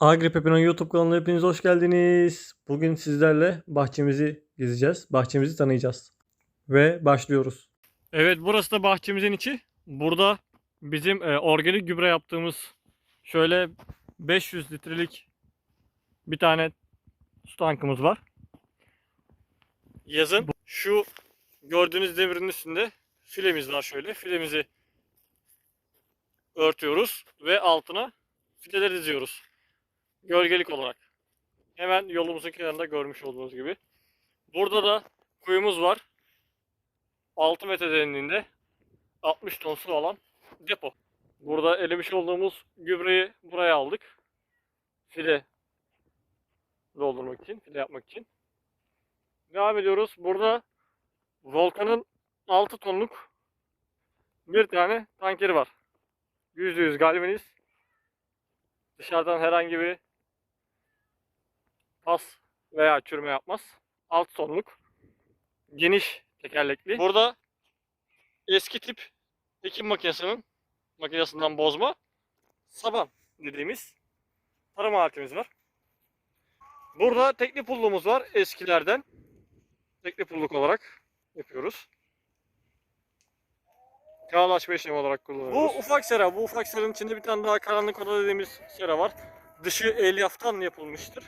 Agri Pepe'nin YouTube kanalına hepiniz hoş geldiniz. Bugün sizlerle bahçemizi gezeceğiz. Bahçemizi tanıyacağız. Ve başlıyoruz. Evet burası da bahçemizin içi. Burada bizim e, organik gübre yaptığımız şöyle 500 litrelik bir tane su tankımız var. Yazın şu gördüğünüz demirin üstünde filemiz var şöyle. Filemizi örtüyoruz ve altına fileleri diziyoruz gölgelik olarak. Hemen yolumuzun kenarında görmüş olduğunuz gibi. Burada da kuyumuz var. 6 metre derinliğinde 60 ton su alan depo. Burada elemiş olduğumuz gübreyi buraya aldık. File doldurmak için, file yapmak için. Devam ediyoruz. Burada Volkan'ın 6 tonluk bir tane tankeri var. %100 galvaniz. Dışarıdan herhangi bir pas veya çürüme yapmaz. Alt tonluk. Geniş tekerlekli. Burada eski tip ekim makinesinin makinesinden bozma saban dediğimiz tarım aletimiz var. Burada tekli pulluğumuz var eskilerden. Tekli pulluk olarak yapıyoruz. Kağılaşma işlemi olarak kullanıyoruz. Bu ufak sera. Bu ufak seranın içinde bir tane daha karanlık oda dediğimiz sera var. Dışı elyaftan yapılmıştır.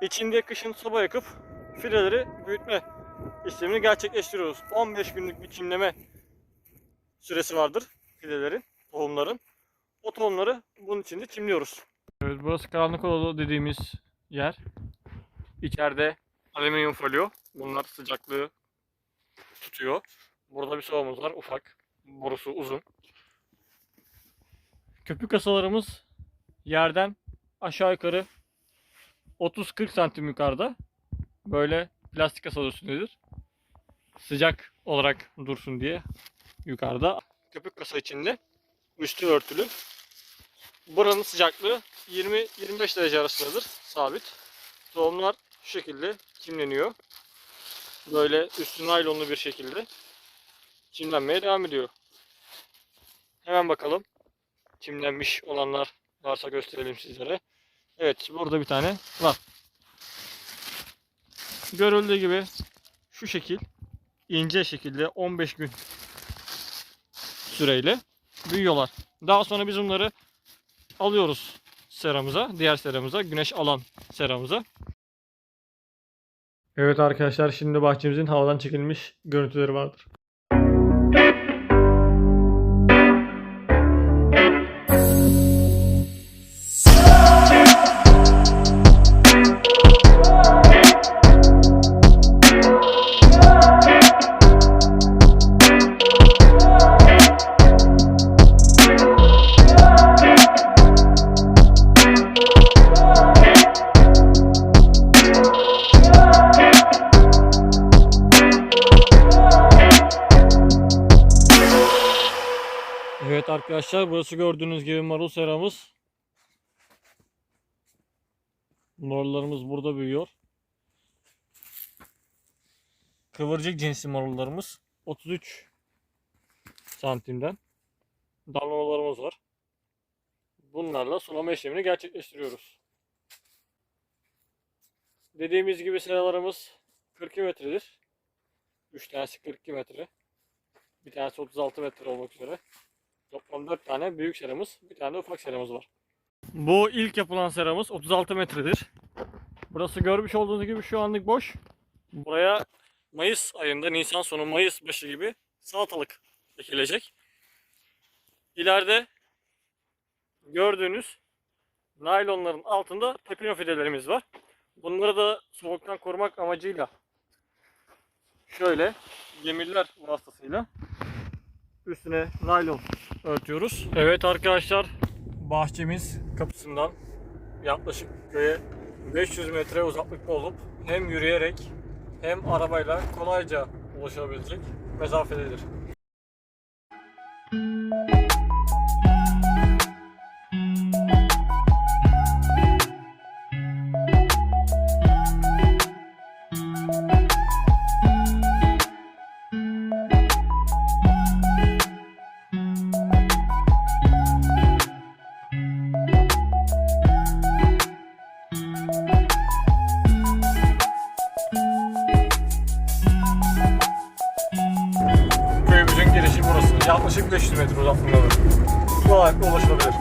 İçinde kışın soba yakıp fileleri büyütme işlemini gerçekleştiriyoruz. 15 günlük bir çimleme süresi vardır filelerin, tohumların. O tohumları bunun içinde çimliyoruz. Evet, burası karanlık odalı dediğimiz yer. İçeride alüminyum folyo. Bunlar sıcaklığı tutuyor. Burada bir sobamız var ufak. Borusu uzun. Köpük kasalarımız yerden aşağı yukarı 30-40 santim yukarıda böyle plastik kasa üstündedir. Sıcak olarak dursun diye yukarıda köpük kasa içinde üstü örtülü. Buranın sıcaklığı 20-25 derece arasındadır sabit. Tohumlar şu şekilde çimleniyor. Böyle üstü naylonlu bir şekilde çimlenmeye devam ediyor. Hemen bakalım. Çimlenmiş olanlar varsa gösterelim sizlere. Evet burada bir tane var. Görüldüğü gibi şu şekil ince şekilde 15 gün süreyle büyüyorlar. Daha sonra biz bunları alıyoruz seramıza, diğer seramıza, güneş alan seramıza. Evet arkadaşlar şimdi bahçemizin havadan çekilmiş görüntüleri vardır. Arkadaşlar burası gördüğünüz gibi marul seramız. Marullarımız burada büyüyor. Kıvırcık cinsi marullarımız 33 santimden damlamalarımız var. Bunlarla sulama işlemini gerçekleştiriyoruz. Dediğimiz gibi seralarımız 42 metredir. 3 tanesi 42 metre. Bir tanesi 36 metre olmak üzere. Toplam 4 tane büyük seramız, bir tane de ufak seramız var. Bu ilk yapılan seramız 36 metredir. Burası görmüş olduğunuz gibi şu anlık boş. Buraya Mayıs ayında, Nisan sonu Mayıs başı gibi salatalık ekilecek. İleride gördüğünüz naylonların altında pepino fidelerimiz var. Bunları da soğuktan korumak amacıyla şöyle demirler vasıtasıyla üstüne naylon örtüyoruz. Evet arkadaşlar bahçemiz kapısından yaklaşık köye 500 metre uzaklıkta olup hem yürüyerek hem arabayla kolayca ulaşabilecek mesafededir. Yaklaşık 500 metre uzaklıktadır. Kolaylıkla ulaşılabilir.